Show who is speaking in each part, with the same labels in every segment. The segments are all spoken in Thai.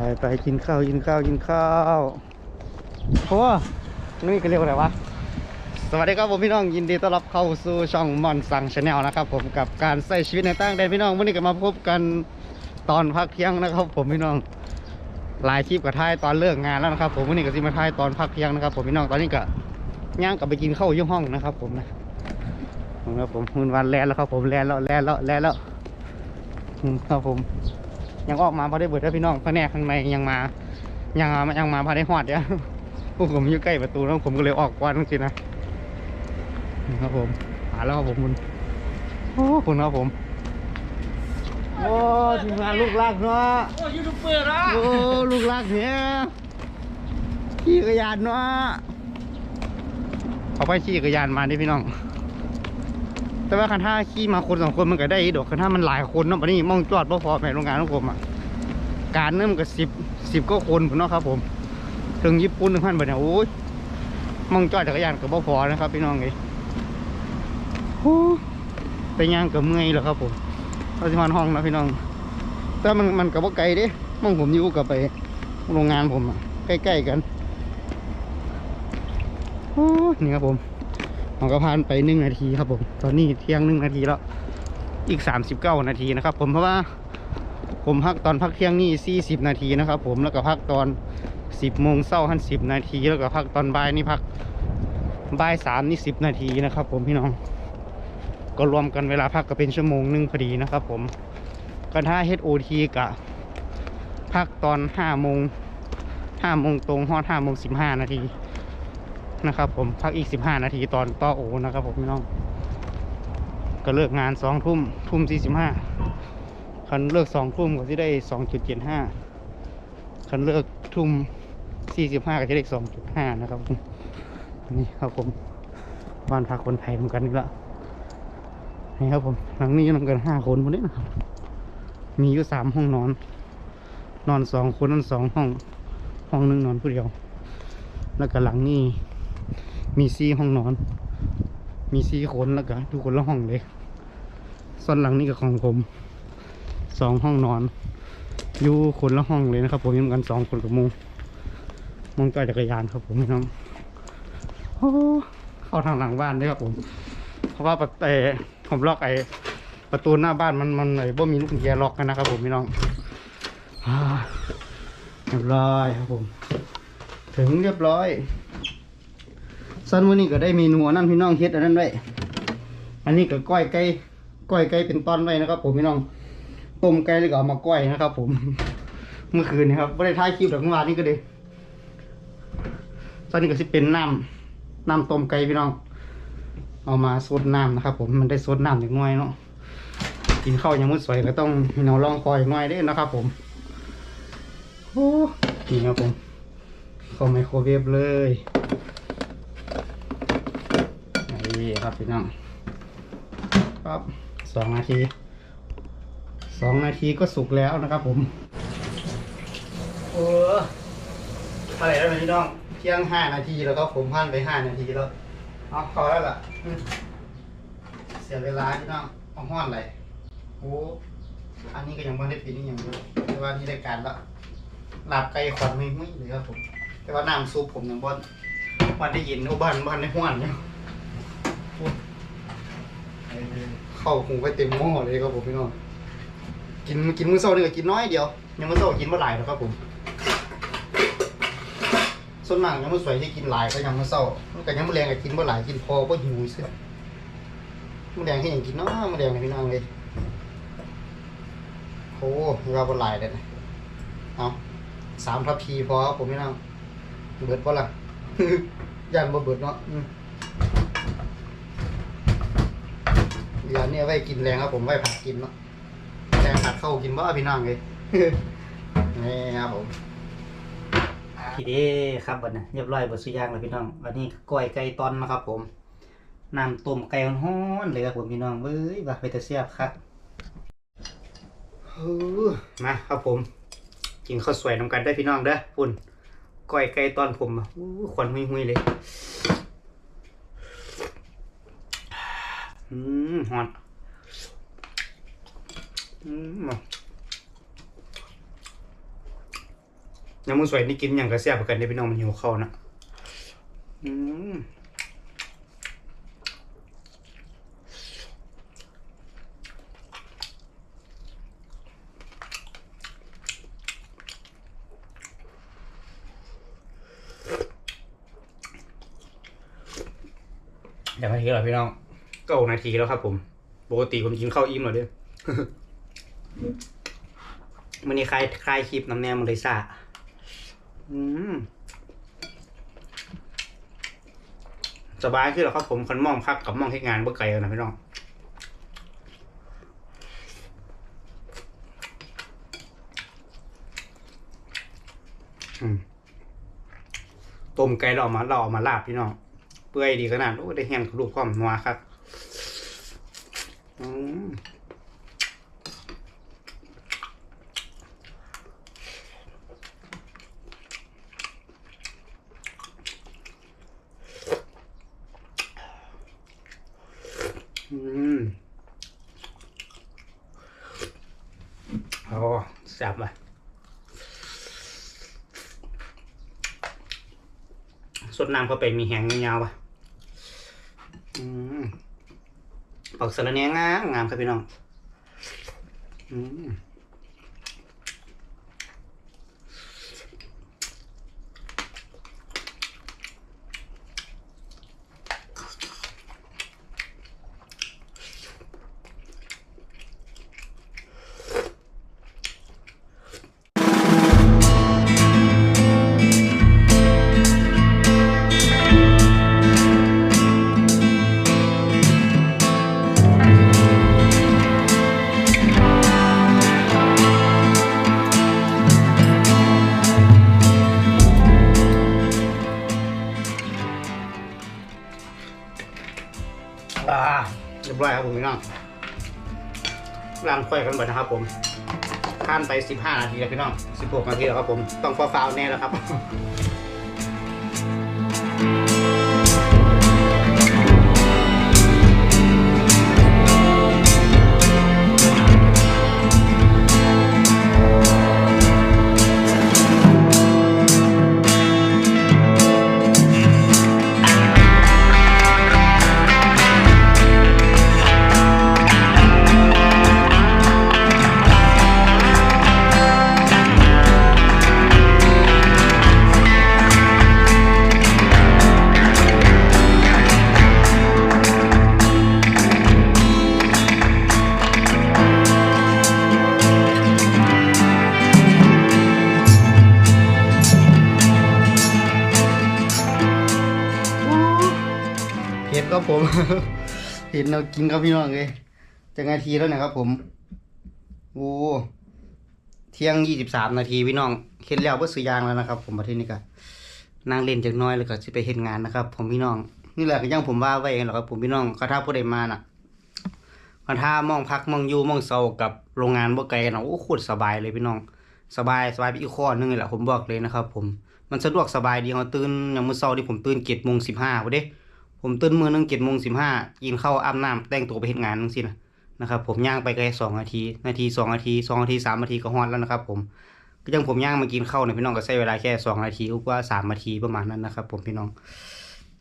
Speaker 1: ไปไปกินข้าวกินข้าวกินข้าวโอ้นี่ก็เรียกว่าอะไรวะ สวัสดีครับผมพี่น้องยินดีต้อนรับเข้าสู่ช่องมอนสังชาแนลนะครับ ผมกับการใช้ชีวิตในต่างแดนพี่น้องวันนี้ก็มาพบกันตอนพักเที่ยงนะครับ ผมพี่น้องหลายคลิปกับท้ายตอนเลิกงานแล้วนะครับ ผมวันนี้ก็สิมาท้ายตอนพักเที่ยงนะครับ ผมพี่น้องตอนนี้ก็ย่างกลับไปกินข้าวยุ่ห้องนะครับ ผมนะผมครับผมมืนวันแลนแล้วครับ ผมแลนแล้วแลนแล้วแลนแล้วอืมครับผม ยังออกมาพอได้เบิดแล้วพี่น้องพระแนกข้างในยังมา ยังมายังมาพอได้หอดเดียวพวกผมอยู่ใกล้ประตูแล้วผมก็เลยออกก่อนจริงๆนะนี่ครับผมหาแล้วครับผมคุณโอ้คุณครับผมโอ้ทีมงานลูกลากเนาะ
Speaker 2: โอ้ยูทูบเบอร์นะ
Speaker 1: โอ้ลูกลากเนี่ยขี่จักรยานเนาะเขาไปขี่จักรยานมาดิพี่น้อง แต่ว่าคันท่าขี่มาคนสองคนมันก็ได้ดอกคันท่ามันหลายคนเนาะปนี้มองจอดบ่พอแม่โรงงานของผมอะการเนิ่มนก็สิบสิบก็คนผมเนาะครับ ผม ถึงญี่ปุ่นถึงพันบาทเนี่ยโอ้ยมองจอดจักรยานก็บ่พอนะครับพี่น้องเลยโอ้ไปย่างกับเมื่อยแล้วครับผมเราจะมาห้องนะพี่น้อง แต่มันมันกับว่าไกลเด้มองผมอยู่กับไปโรงงานผมอะใกล้ๆกันโอ้นี่ครับผม เราก็ผ่านไปหนึ่งนาทีครับผมตอนนี้เที่ยงหนึ่งนาทีแล้วอีกสามสิบเก้านาทีนะครับ ผมเพราะว่าผมพักตอนพักเที่ยงนี่สี่สิบนาทีนะครับ ผมแล้วก็พักตอนสิบโมงเศร้าหันสิบนาทีแล้วก็พักตอนบ่ายนี่พักบ่ายสามนี่สิบนาทีนะครับ ผมพี่น้องก็รวมกันเวลาพักก็เป็นชั่วโมงหนึ่งพอดีนะครับ ผมก็ถ้า HOT กะพักตอนห้าโมงห้าโมงตรงฮอดห้าโมงสิบห้านาที นะครับผมพักอีกสิบห้านาทีตอนต่อโอนะครับผมพี่น้อง ก็เลิกงานสองทุ่มทุ่มสี่สิบห้าคันเลิกสองทุ่มก็จะได้สองจุดเจ็ดห้าคันเลิกทุ่มสี่สิบห้าก็จะได้สองจุดห้านะครับผมนี่ครับผมบ้านพักคนไทยเหมือนกันนี่ละนี่ครับผมหลังนี้นอนกันห้าคนคนนี้นะครับมีอยู่สามห้องนอน นอนสองคนนั่นสองห้อง ห้องหนึงนอนผู้เดียว แล้วก็หลังนี้ มีสี่ห้องนอน มีสี่คนแล้วก็ทุกคนละห้องเลยส่วนหลังนี้ก็ของผมสองห้องนอน อยู่คนละห้องเลยนะครับ ผมอยู่กันสองคนกับมูมองจอยจักรยานครับผมพี่น้องโอ้เข้าทางหลังบ้านด้วยครับผม เพราะว่าประเออผมล็อกไอ้ประตูหน้าบ้านมันมันไอ้บ่มีลูกกุญแจล็อกกันนะครับผมพี่น้องเรียบร้อยครับผม ถึงเรียบร้อย สันวันนี้ก็ได้เมนูอันนั้นพี่น้องเฮ็ดอันนั้นไว้ อันนี้ก็ก้อยไก่ก้อยไก่เป็นตอนไว้นะครับผมพี่น้อง ต้มไก่แล้วก็เอามาก้อยนะครับ ผม เมื่อคืนนะครับไม่ได้ถ่ายคลิปแต่เมื่อวานนี้ก็เลยตอนนี้ก็สิเป็นน้ำน้ำต้มไก่พี่น้อง เอามาซดน้ำนะครับ ผม มันได้ซดน้ำอย่างน้อยเนาะ กินข้าวยังมื้อสวยก็ต้องมีน้องลองคอยอย่อยเด้นะครับ ผมโอ้นี่ครับผมเข้าไมโครเวฟเลย นี่ครับพี่น้องครับสองนาทีสองนาทีก็สุกแล้วนะครับผมโอ้อะไรแล้วนะพี่น้องเที่ยงห้านาทีแล้วครับผมผ่านไปห้านาทีแล้วเอาพอแล้วล่ะอืมเสียเวลาที่น้องเอาห้อนเลยโอ้อันนี้ก็ยังไม่ได้ปิดนี่ยังอยู่แต่ว่านี่ได้การแล้วลาบไก่ขวัญไม่ไม่เลยครับผม แต่ว่าน้ำซุปผมยังบ่วันได้ยินโอ้บ้านบ้านได้ห้วนอยู่โอ้เออ เข้าหูไปเต็มหม้อเลยครับผมพี่น้อง กินกินมื้อเช้านี่ก็กินน้อยเดียว ยังมื้อเช้ากินบ่หลายหรอกครับผม ส่วนมากยังไม่สวยที่กินหลายก็ยังไม่เศร้ามันก็ยังไม่แรงก็กินบ่หลายกินพอบ่หิวซื่อมันแรงให้หยังกินเนาะมันแรงให้พี่น้องเลยโอ้ยว่าบ่หลายเลยนะเอาสามทัพพีพอครับผมพี่น้องเบิดบ่ล่ะยันบ่เบิดเนาะ อืมยาเนี่ยไว้กินแรงครับผมไว้ผัดกินเนาะแรงผัดเข้ากินบ่พี่น้องเลยนี่ครับผมทีเด้ครับบัดนี้เรียบร้อยบดสุอยางแล้วพี่น้องวันนี้ก้อยไก่ตอนนะครับ ผมน้ำต้มไก่ฮ้อนเลยครับผมพี่น้องเว้ยว่าไปต่เสียบครับมาครับผม กินข้าวสวยน้ำกันได้พี่น้องเด้อปุ่นก้อยไก่ตอนผมอู้ควันหุยๆเลย อืมหอนอืมยังมือสวยนี่กินอย่างกระเสียบกันได้พี่น้องมันหิวข้าวนะอืมเดี๋ยวนาทีล้วพี่น้อง เก้านาทีแล้วครับผม ปกติผมกินข้าวอิ่มแล้วเด้อมันนี่คลายคลายคลิปน้ำแนมเลยซ่าสบายขึ้นแล้วครับผมคันมองพักกับมองให้งานเบ่ไกลนะพี่น้องต้มไก่เราเอามาเราเอามาลาบพี่น้องเปื่อยดีขนาดโอ้ได้แห้งรูปความนัวครับอืม อืม โอ้แซ่บว่ะสดน้ำเข้าไปมีแหงยาวๆว่ะอืมปักสะระแหนงามงามครับพี่น้อง อืม ค่อยกันก่อนนะครับ ผมข้านไป 15 นาทีแล้วพี่น้อง 16 นาทีแล้วครับผม ต้องฟ้าวๆแน่แล้วครับ เห็ดครับผมเห็ดเรากินครับพี่น้องเลยจะนาทีแล้วนะครับ ผมโอ้เที่ยงยี่สิบสามนาทีพี่น้องเห็ดแล้วเพื่อซื้อยางแล้วนะครับ ผมประเทศนี้ก็นั่งเล่นจากน้อยแล้วก็จะไปเห็นงานนะครับ ผมพี่น้อง นี่แหละก็ยังผมว่าไว้เองหรอกครับ ผมพี่น้องก็ถ้าผู้ใดมาน่ะก็ถ้ามองพักมองอยู่มองเซากับโรงงานบ่ไกลกันเนาะโอ้โคตรสบายเลยพี่น้อง สบายสบายไปอีกข้อนึงเลยแหละผมบอกเลยนะครับ ผมมันสะดวกสบายดีเขาตื่นอย่างมื้อเช้าที่ผมตื่นเจ็ดโมงสิบห้าเด้ ผมตื่นมือนึงเจ็ดโมงสิบห้ากินข้าวอาบน้ำแต่งตัวไปเฮ็ดงานนึงสินะนะครับผมย่างไปแค่สองนาที นาทีสองนาทีสองนาทีสามนาทีก็ฮอดแล้วนะครับ ผมก็ยังผมย่างมากินข้าวเนี่ยพี่น้องก็ใช้เวลาแค่สองนาทีกว่าสามนาทีประมาณนั้นนะครับ ผมพี่น้อง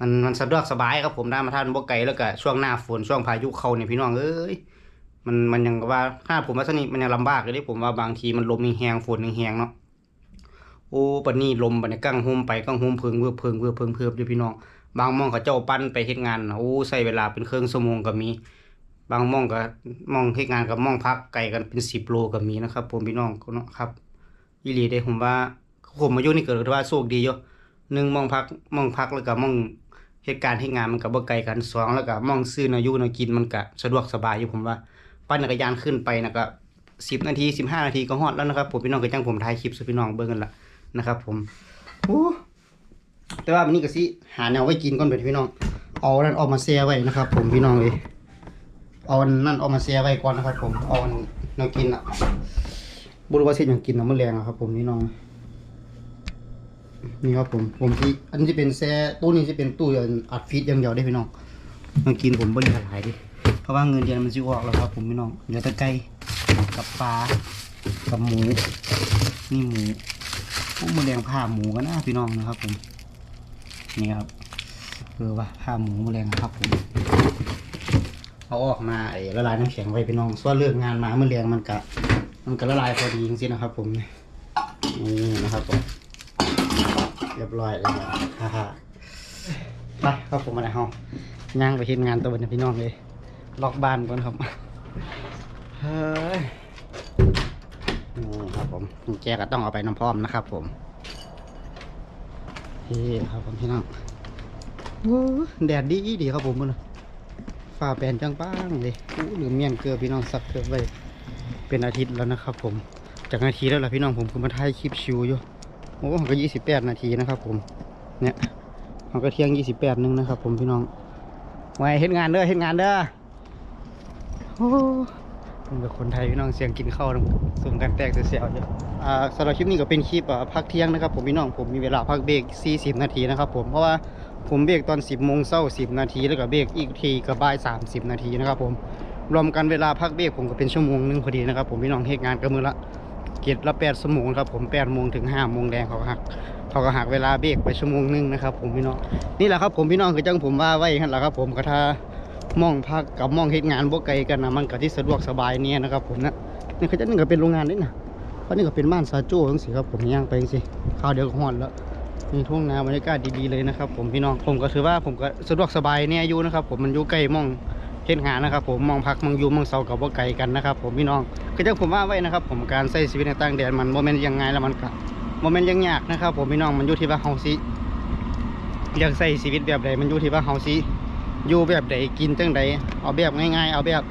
Speaker 1: มันมันสะดวกสบายครับผมได้มาท่านบ่ไกลแล้วก็ช่วงหน้าฝนช่วงพายุเข้าเนี่ยพี่น้องเอ้ยมันมันยังว่าถ้าผมว่าสนิทมันยังลำบากเลยเด้ผมว่าบางทีมันลมแหงฝนแหงเนาะโอ้ปันนี้ลมปันนี้กั้งหุ่มไปกั้งหุ่มเพิงเพื่อเพิงเพื่อเพิงเพื่ออยู่พี่น้อง บางมองเขาเจ้าปั้นไปเฮ็ดงานโอ้ใช้เวลาเป็นเครึ่องชั่วโมงก็มี บางมองก็มองเฮ็ดงานกับมองพักไกลกันเป็น10โลก็มีนะครับผมพี่น้องก็เนาะครับอีหลีเด้ผมว่าผมมาอยู่นี่เก็ถือว่าโชคดีอยู่หนึ่งมองพักมองพักแล้วก็มองเหตุการณ์เฮ็ดงานมันก็บ่ไกลกันสองแล้วก็มองซื้อนายู่เนากินมันก็สะดวกสบายอยู่ผมว่า ปั่นจักรยานขึ้นไปน่ะก็10นาที15นาทีก็ฮอดแล้วนะครับผมพี่น้องก็จังผมถ่ายคลิปสู่พี่น้องเบิ่งกันละนะครับ ผมโอ้ แต่ว่าวันนี้ก็สิหาแนวไว้กินก่อนเด้อพี่น้อง เอานั่นออกมาแช่ไว้นะครับ ผมพี่น้องเลยเอาอันนั่นออกมาแช่ไว้ก่อนนะครับ ผมเอาอันแนวกินอะบุรุษว่าสิหยังกินน้ำมันแรงอะครับ ผมพี่น้องนี่ครับผมผมที่อันนี้จะเป็นแช่ตู้นี้จะเป็นตู้อัดฟีดอย่างเดียวได้พี่น้องแนกินผมบริหารหลายดิเพราะว่าเงินเดือนมันสิออกแล้วครับ ผมพี่น้องเหลือแต่ไก่กับปลากับหมูนี่หมูหมูแดงผ่าหมูกันนะพี่น้องนะครับ ผม นี่ครับคือว่าผ่าหมูแมลงนะครับผมเอาออกมาไอ้ละลายน้ำแข็งไว้พี่น้องส่วนเลือกงานมาเมื่อแรงมันกะมันก็ละลายพอดีจริงๆนะครับ ผมนี่นะครับผมเรียบร้อยแล้วฮ่าฮ่าไปครับผมมาในห้องย่างไปเห็นงานตัวบนพี่น้องเลยล็อกบ้านก่อนครับเฮ้ยนี่ครับผมกุญแจก็ต้องเอาไปน้ำพร้อมนะครับผม นี่ครับผมพี่น้องโอ้แดดดีดีครับผมมันฝ่าแปลนจังป้างเลยอู้หรือเมี่ยงเกลือพี่น้องสักเกลือไว้เป็นอาทิตย์แล้วนะครับ ผม จากนาทีแล้วล่ะพี่น้องผมคือมาถ่ายคลิปชิวอยู่โอ้มันก็ยี่สิบแปดนาทีนะครับ ผม เนี่ยมันก็เที่ยงยี่สิบแปดนึงนะครับ ผมพี่น้องไว้เฮ็ดงานเด้อเฮ็ดงานเด้อโอ้ ผมเป็นคนไทยพี่น้องเสียงกินข้าวสุ่มกันแตกเสียวๆอยู่อ่าสำหรับคลิปนี้ก็เป็นคลิปอ่าพักเที่ยงนะครับผมพี่น้องผมมีเวลาพักเบรก40 นาทีนะครับผมเพราะว่าผมเบรกตอน 10โมงเช้า10 นาทีแล้วก็เบรกอีกทีก็บ่าย 30 นาทีนะครับผมรวมกันเวลาพักเบรกผมก็เป็นชั่วโมงหนึงพอดีนะครับผมพี่น้องเฮ็ดงานก็มือละเกียรละ8ชั่วโมงครับผม8โมงถึง5โมงแดงเขาก็หักเขาก็หักเวลาเบรกไปชั่วโมงหนึงนะครับผมพี่น้องนี่แหละครับผมพี่น้องคือจังผมว่าไว้หั่นแหละครับผมก็ถ้า มองพักกับมองเฮ็ดงานบ่ไกลกันนะมันก็ที่สะดวกสบายเนี่ยนะครับผมนะนี่เขาจะนี่ก็เป็นโรงงานนี่นะเพราะนี่ก็เป็นบ้านซาโจ้จังซี่ครับผมย่างไปจังซี่ข้าวเดียวก็ฮอดแล้วมีทุ่งนาบรรยากาศดีๆเลยนะครับผมพี่น้องผมก็ถือว่าผมก็สะดวกสบายเนี่ยอยู่นะครับผมมันอยู่ใกล้มองเฮ็ดงานนะครับผมมองพักมองอยู่มองเสากับบ่ไกลกันนะครับผมพี่น้องคือจังผมว่าไว้นะครับ ผมการใช้ชีวิตในต่างแดนมันบ่แม่นยังไงแล้วมันก็บ่แม่นยังยากนะครับผมพี่น้องมันอยู่ที่ว่าเฮาสิอยากใช้ชีวิตแบบใดมันอยู่ที่ว่าเฮาสิ อยู่แบบใดกินจังใดเอาแบบง่ายๆ เอาแบบ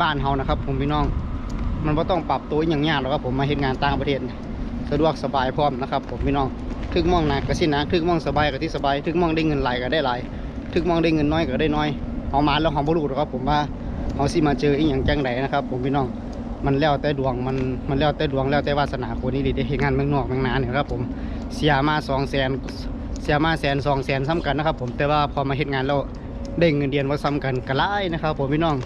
Speaker 1: บ้านๆเฮานะครับ ผมพี่น้อง มันบ่ต้องปรับตัวอย่างยากหรอกครับผมมาเฮ็ดงานต่างประเทศสะดวกสบายพร้อมนะครับ ผมพี่น้องถึกมองหนักก็สิหนักถึกมองสบายก็ที่สบายถึกมองได้เงินหลายก็ได้หลายถึกมองได้เงินน้อยก็ได้น้อยเอามาแล้วเฮาบ่รู้หรอครับ ผมว่าเฮาสิมาเจออีหยังจังใดนะครับ ผมพี่น้องมันแล้วแต่ดวงมันมันแล้วแต่ดวงแล้วแต่วาสนาคนนี้ได้เฮ็ดงานเมืองนอกเมืองนาเนี่ยครับผมเสียมา200,000เสียมาแสนสองแสนซ้ำกันนะครับ ผมแต่ว่าพอมาเฮ็ดงานแล้ว ได้เงินเดือนว่าซ้ำกันกระไล่นะครับผมพี่น้อง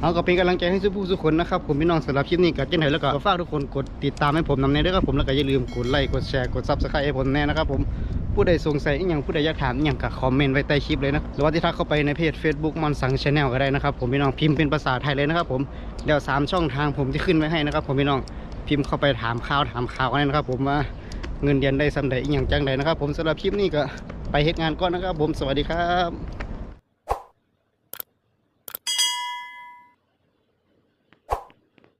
Speaker 1: เอาก็เป็นกำลังใจให้ทุกผู้ทุกคนนะครับผมพี่น้องสำหรับคลิปนี้ก็จังไหแล้วก็ฝากทุกคนกดติดตามให้ผมนำแน่ด้วยครับผมแล้วก็อย่าลืมกดไลค์กดแชร์กดซับสไครต์ให้ผมแน่นะครับผมผู้ใดสงสัยอย่างผู้ใดอยากถามอย่างก็คอมเมนต์ไว้ใต้คลิปเลยนะหรือว่าที่ทักเข้าไปในเพจ Facebook มอนสังชาแนลก็ได้นะครับผมพี่น้องพิมพ์เป็นภาษาไทยเลยนะครับผมเดี๋ยวสามช่องทางผมที่ขึ้นไว้ให้นะครับผมพี่น้องพิมพ์เข้าไปถามข่าวถามข่าวกันนะครับ ผมว่าเงินเดือนได้สำใดอย่างจังใดนะครับ ผมสำหรับคลิปนี้ก็ไปเฮ็ดงานก่อนนะครับ ผมสวัสดีครับ